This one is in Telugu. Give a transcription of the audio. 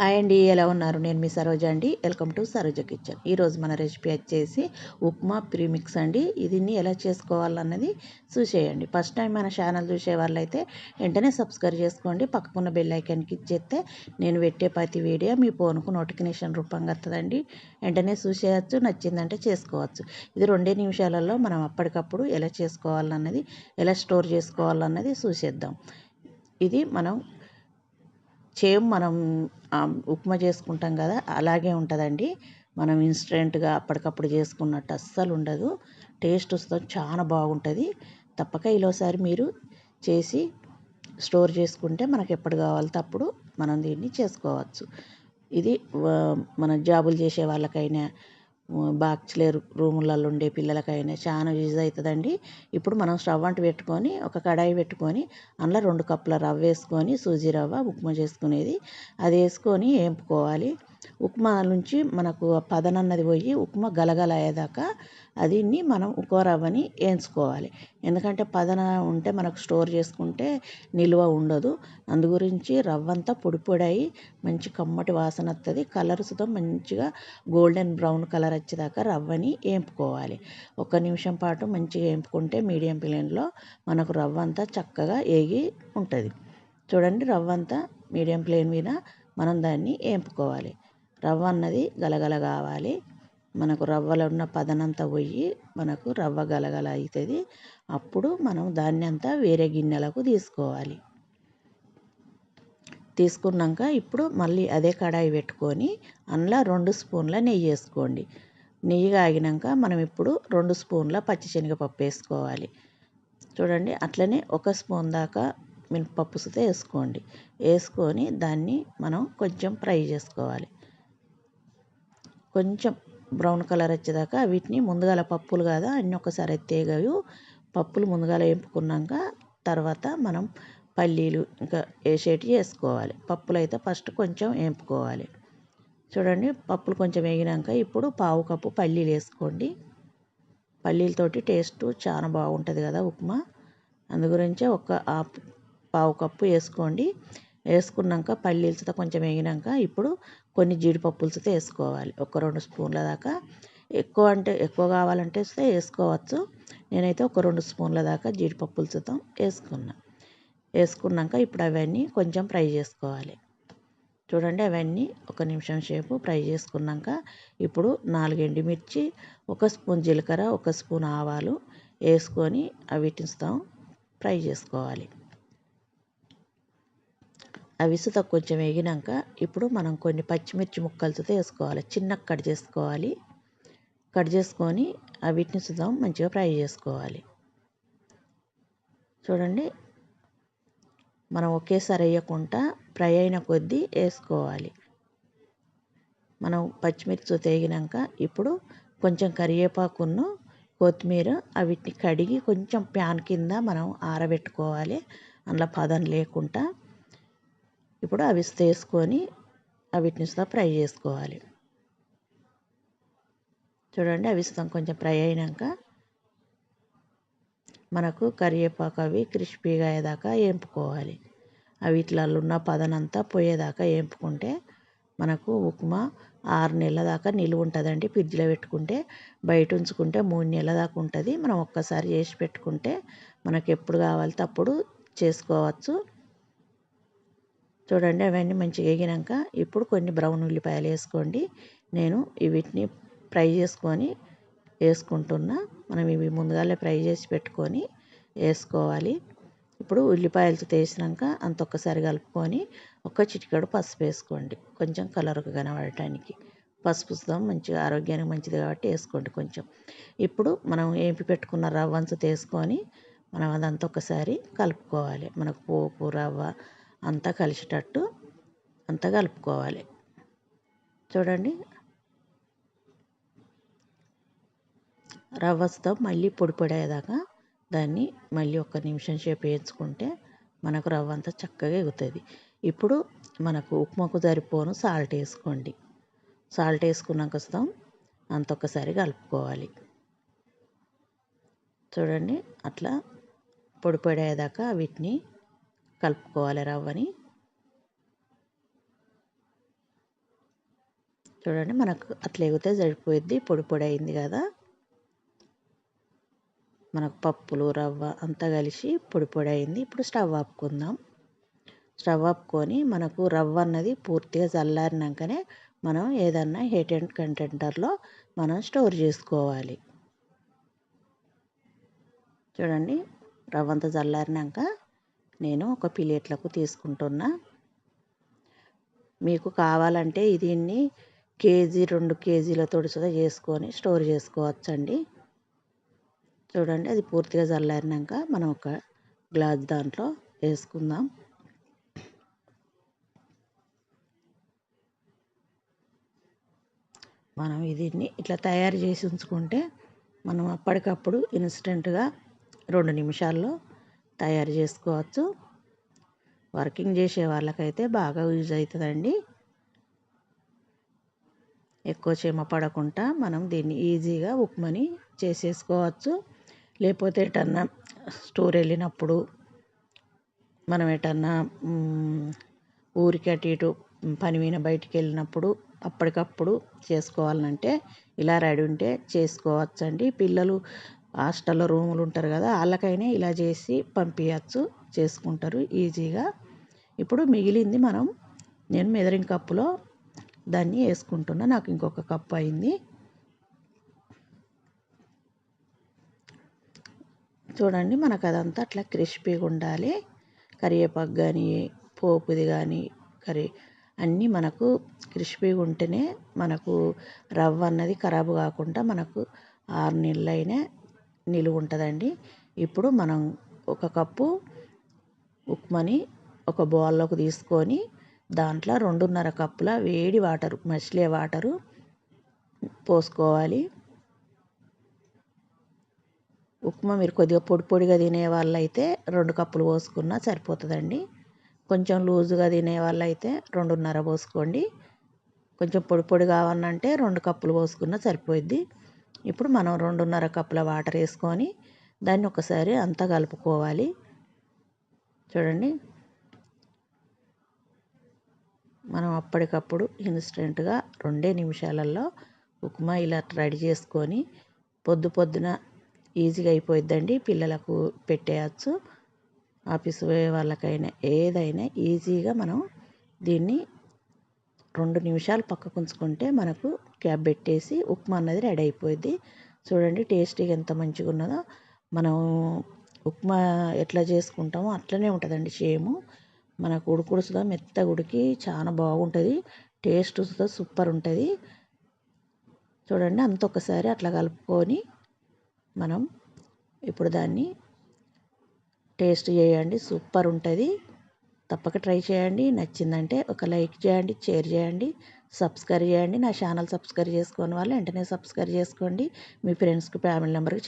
హాయ్ అండి ఎలా ఉన్నారు? నేను మీ సరోజ అండి. వెల్కమ్ టు సరోజ కిచెన్ ఈరోజు మన రెసిపీ వచ్చేసి ఉప్మా ప్రీమిక్స్ అండి. దీన్ని ఎలా చేసుకోవాలన్నది చూసేయండి. ఫస్ట్ టైం మన ఛానల్ చూసే వాళ్ళైతే వెంటనే సబ్స్క్రైబ్ చేసుకోండి. పక్కకున్న బెల్ ఇచ్చేస్తే నేను పెట్టే ప్రతి వీడియో మీ ఫోన్కు నోటిఫికేషన్ రూపంగా వస్తుందండి. వెంటనే చూసేయచ్చు నచ్చిందంటే చేసుకోవచ్చు. ఇది రెండే నిమిషాలలో మనం అప్పటికప్పుడు ఎలా చేసుకోవాలన్నది ఎలా స్టోర్ చేసుకోవాలన్నది చూసేద్దాం. ఇది మనం సేమ్ మనం ఉప్మా చేసుకుంటాం కదా అలాగే ఉంటుందండి. మనం ఇన్స్టెంట్గా అప్పటికప్పుడు చేసుకున్నట్టు అస్సలు ఉండదు. టేస్ట్ వస్తుంది చాలా బాగుంటుంది. తప్పక ఈలోసారి మీరు చేసి స్టోర్ చేసుకుంటే మనకు ఎప్పుడు కావాలితే అప్పుడు మనం దీన్ని చేసుకోవచ్చు. ఇది మన జాబులు చేసే వాళ్ళకైనా బ్యాచులర్ రూములలో ఉండే పిల్లలకైనా చాలా యూజ్ అవుతుందండి. ఇప్పుడు మనం స్టవ్ అంటు పెట్టుకొని ఒక కడాయి పెట్టుకొని అందులో రెండు కప్పుల రవ్వ వేసుకొని సూజీ రవ్వ ఉప్మా చేసుకునేది. అది వేసుకొని వేపుకోవాలి ఉప్మా నుంచి మనకు పదనన్నది పోయి ఉప్మా గలగల అయ్యేదాకా అదిని మనం ఉప్మా రవ్వని వేయించుకోవాలి. ఎందుకంటే పదన ఉంటే మనకు స్టోర్ చేసుకుంటే నిల్వ ఉండదు. అందు గురించి రవ్వ అంతా పొడి పొడి అయ్యి మంచి కమ్మటి వాసన వస్తుంది కలర్ సుతం మంచిగా గోల్డెన్ బ్రౌన్ కలర్ వచ్చేదాకా రవ్వని వేపుకోవాలి ఒక నిమిషం పాటు మంచిగా వేపుకుంటే మీడియం ఫ్లేమ్లో మనకు రవ్వ అంతా చక్కగా వేగి ఉంటుంది. చూడండి రవ్వ అంతా మీడియం ఫ్లేమ్ మీద మనం దాన్ని వేపుకోవాలి రవ్వ అన్నది గలగల కావాలి. మనకు రవ్వలో ఉన్న పదనంతా పోయి మనకు రవ్వ గలగల అవుతుంది అప్పుడు మనం దాన్ని అంతా వేరే గిన్నెలకు తీసుకోవాలి. తీసుకున్నాక ఇప్పుడు మళ్ళీ అదే కడాయి పెట్టుకొని అందులో రెండు స్పూన్ల నెయ్యి వేసుకోండి. నెయ్యి కాగినాక మనం ఇప్పుడు రెండు స్పూన్ల పచ్చిశనగపప్పు వేసుకోవాలి. చూడండి అట్లనే ఒక స్పూన్ దాకా మినపప్పు సుత వేసుకోండి. వేసుకొని దాన్ని మనం కొంచెం ఫ్రై చేసుకోవాలి. కొంచెం బ్రౌన్ కలర్ వచ్చేదాకా వీటిని ముందుగాల పప్పులు కదా అన్నీ ఒకసారి ఎత్తేగవి పప్పులు ముందుగాల వేపుకున్నాక తర్వాత మనం పల్లీలు ఇంకా వేసేటివి వేసుకోవాలి. పప్పులు అయితే ఫస్ట్ కొంచెం వేపుకోవాలి. చూడండి పప్పులు కొంచెం వేగినాక ఇప్పుడు పావు కప్పు పల్లీలు వేసుకోండి. పల్లీలతోటి టేస్ట్ చాలా బాగుంటుంది కదా ఉప్మా. అందు గురించే ఒక పావు కప్పు వేసుకోండి. వేసుకున్నాక పల్లీలతో కొంచెం వేగినాక ఇప్పుడు కొన్ని జీడిపప్పులతో వేసుకోవాలి. ఒక రెండు స్పూన్ల దాకా ఎక్కువ అంటే ఎక్కువ కావాలంటే వేసుకోవచ్చు. నేనైతే ఒక రెండు స్పూన్ల దాకా జీడిపప్పులతో వేసుకున్నా. వేసుకున్నాక ఇప్పుడు అవన్నీ కొంచెం ఫ్రై చేసుకోవాలి. చూడండి అవన్నీ ఒక నిమిషం సేపు ఫ్రై చేసుకున్నాక ఇప్పుడు నాలుగు ఎండుమిర్చి ఒక స్పూన్ జీలకర్ర ఒక స్పూన్ ఆవాలు వేసుకొని అవిటిస్తాం ఫ్రై చేసుకోవాలి. అవి సుత కొంచెం వేగినాక ఇప్పుడు మనం కొన్ని పచ్చిమిర్చి ముక్కలతో వేసుకోవాలి. చిన్న కట్ చేసుకోవాలి. కట్ చేసుకొని వీటిని సుతం మంచిగా ఫ్రై చేసుకోవాలి. చూడండి. మనం ఒకేసారి వేయకుండా ఫ్రై అయిన కొద్దీ వేసుకోవాలి. మనం పచ్చిమిర్చి తేగినాక ఇప్పుడు కొంచెం కరివేపాకును కొత్తిమీర అవిటిని కడిగి కొంచెం ప్యాన్ కింద మనం ఆరబెట్టుకోవాలి. అందులో పదం లేకుండా ఇప్పుడు అవి వేసుకొని వీటిని ఫ్రై చేసుకోవాలి. చూడండి అవి కొంచెం ఫ్రై అయినాక మనకు కరివేపాకు అవి క్రిస్పీగా అయ్యేదాకా వేపుకోవాలి. అవి ఇట్లా ఉన్న పదనంతా పోయేదాకా వేపుకుంటే మనకు ఉప్మా ఆరు నెలల దాకా నిలువ ఉంటుందండి. ఫ్రిడ్జ్లో పెట్టుకుంటే బయట ఉంచుకుంటే మూడు నెలల దాకా ఉంటుంది. మనం ఒక్కసారి చేసి పెట్టుకుంటే మనకు ఎప్పుడు కావాలితే అప్పుడు చేసుకోవచ్చు. చూడండి అవన్నీ మంచిగా వేగినాక ఇప్పుడు కొన్ని బ్రౌన్ ఉల్లిపాయలు వేసుకోండి. నేను వీటిని ఫ్రై చేసుకొని వేసుకుంటున్నా. మనం ఇవి ముందుగానే ఫ్రై చేసి పెట్టుకొని వేసుకోవాలి. ఇప్పుడు ఉల్లిపాయలతో తీసినాక అంత ఒక్కసారి కలుపుకొని ఒక చిటికెడు పసుపు వేసుకోండి. కొంచెం కలర్గా కనబడటానికి. పసుపుతో మంచిగా ఆరోగ్యానికి మంచిది కాబట్టి వేసుకోండి కొంచెం. ఇప్పుడు మనం ఏంపి పెట్టుకున్న రవ్వంతా వేసుకొని మనం అదంతా ఒకసారి కలుపుకోవాలి. మనకు పోపు రవ్వ అంతా కలిసేటట్టు అంతా కలుపుకోవాలి. చూడండి. రవ్వతో మళ్ళీ పొడి పొడి దాన్ని మళ్ళీ ఒక నిమిషం సేపు వేయించుకుంటే మనకు రవ్వ అంతా చక్కగా ఎగుతుంది ఇప్పుడు మనకు ఉప్మాకు సరిపోను సాల్ట్ వేసుకోండి. సాల్ట్ వేసుకున్నాక వస్తాం అంత ఒక్కసారి కలుపుకోవాలి. చూడండి. అట్లా పొడి వీటిని కలుపుకోవాలి రవ్వని. చూడండి మనకు అట్లా ఎగితే సరిపోయిద్ది. పొడి పొడి అయింది కదా. మనకు పప్పులు రవ్వ అంతా కలిసి పొడి పొడి అయింది. ఇప్పుడు స్టవ్ ఆపుకుందాం. స్టవ్ ఆపుకొని మనకు రవ్వ అన్నది పూర్తిగా చల్లారినాకనే మనం ఏదన్నా హీట్ అండ్ కంటెంటర్లో మనం స్టోర్ చేసుకోవాలి. చూడండి రవ్వ అంతా చల్లారినాక నేను ఒక ప్లేట్లకు తీసుకుంటున్నా. మీకు కావాలంటే దీన్ని కేజీ రెండు కేజీల సుధా చేసుకొని స్టోర్ చేసుకోవచ్చండి. చూడండి అది పూర్తిగా చల్లారినాక మనం ఒక గ్లాస్ దాంట్లో వేసుకుందాం. మనం దీన్ని ఇట్లా తయారు చేసి ఉంచుకుంటే మనం అప్పటికప్పుడు ఇన్స్టెంట్గా రెండు నిమిషాల్లో తయారు చేసుకోవచ్చు. వర్కింగ్ చేసే వాళ్ళకైతే బాగా యూజ్ అవుతుందండి. ఎక్కువ చీమ పడకుండా మనం దీన్ని ఈజీగా ఉప్మని చేసేసుకోవచ్చు. లేకపోతే ఎటన్నా స్టోర్ వెళ్ళినప్పుడు మనం ఎటన్నా ఊరికి అటు ఇటు పని మీద బయటికి వెళ్ళినప్పుడు అప్పటికప్పుడు చేసుకోవాలంటే ఇలా రెడీ ఉంటే చేసుకోవచ్చండి. పిల్లలు హాస్టల్లో రూములు ఉంటారు కదా వాళ్ళకైనా ఇలా చేసి పంపించచ్చు చేసుకుంటారు ఈజీగా. ఇప్పుడు మిగిలింది మనం నేను మెదరింగ్ కప్పులో దాన్ని వేసుకుంటున్నా నాకు ఇంకొక కప్పు అయింది. చూడండి మనకు అదంతా అట్లా క్రిస్పీగా ఉండాలి. కరివేపాకు కానీ పోపుది కానీ కర్రీ అన్నీ మనకు క్రిస్పీగా ఉంటేనే మనకు రవ్వ అన్నది ఖరాబ్ కాకుండా మనకు ఆరు నెలలైనా నిలువ ఉంటుందండి. ఇప్పుడు మనం ఒక కప్పు ఉప్మాని ఒక బౌల్లోకి తీసుకొని దాంట్లో రెండున్నర కప్పుల వేడి వాటరు మసిలే వాటరు పోసుకోవాలి. ఉప్మా మీరు కొద్దిగా పొడి పొడిగా తినే వాళ్ళైతే రెండు కప్పులు పోసుకున్నా సరిపోతుందండి. కొంచెం లూజుగా తినే వాళ్ళైతే రెండున్నర పోసుకోండి. కొంచెం పొడి పొడి కావాలంటే రెండు కప్పులు పోసుకున్నా సరిపోయిద్ది. ఇప్పుడు మనం రెండున్నర కప్పుల వాటర్ వేసుకొని దాన్ని ఒకసారి అంతా కలుపుకోవాలి. చూడండి. మనం అప్పటికప్పుడు ఇన్స్టెంట్గా రెండే నిమిషాలలో ఉప్మా ఇలా రెడీ చేసుకొని పొద్దు పొద్దున ఈజీగా అయిపోయిద్దండి. పిల్లలకు పెట్టేయచ్చు. ఆఫీస్ పోయే వాళ్ళకైనా ఏదైనా ఈజీగా మనం దీన్ని రెండు నిమిషాలు పక్కకు ఉంచుకుంటే మనకు క్యాప్ పెట్టేసి ఉప్మా అన్నది రెడీ అయిపోయింది చూడండి టేస్టీగా ఎంత మంచిగా ఉన్నదో. మనం ఉప్మా ఎట్లా చేసుకుంటామో అట్లనే ఉంటుందండి సేమ్ మనకు ఉడుకుడు సుధా మెత్తగా ఉడికి చాలా బాగుంటుంది. టేస్ట్ సుధా సూపర్ ఉంటుంది. చూడండి అంత ఒకసారి అట్లా కలుపుకొని మనం ఇప్పుడు దాన్ని టేస్ట్ చేయండి. సూపర్ ఉంటుంది. తప్పక ట్రై చేయండి. నచ్చిందంటే ఒక లైక్ చేయండి షేర్ చేయండి సబ్స్క్రైబ్ చేయండి. నా ఛానల్ సబ్స్క్రైబ్ చేసుకోని వాళ్ళు వెంటనే సబ్స్క్రైబ్ చేసుకోండి. మీ ఫ్రెండ్స్కి ఫ్యామిలీ మెంబర్కి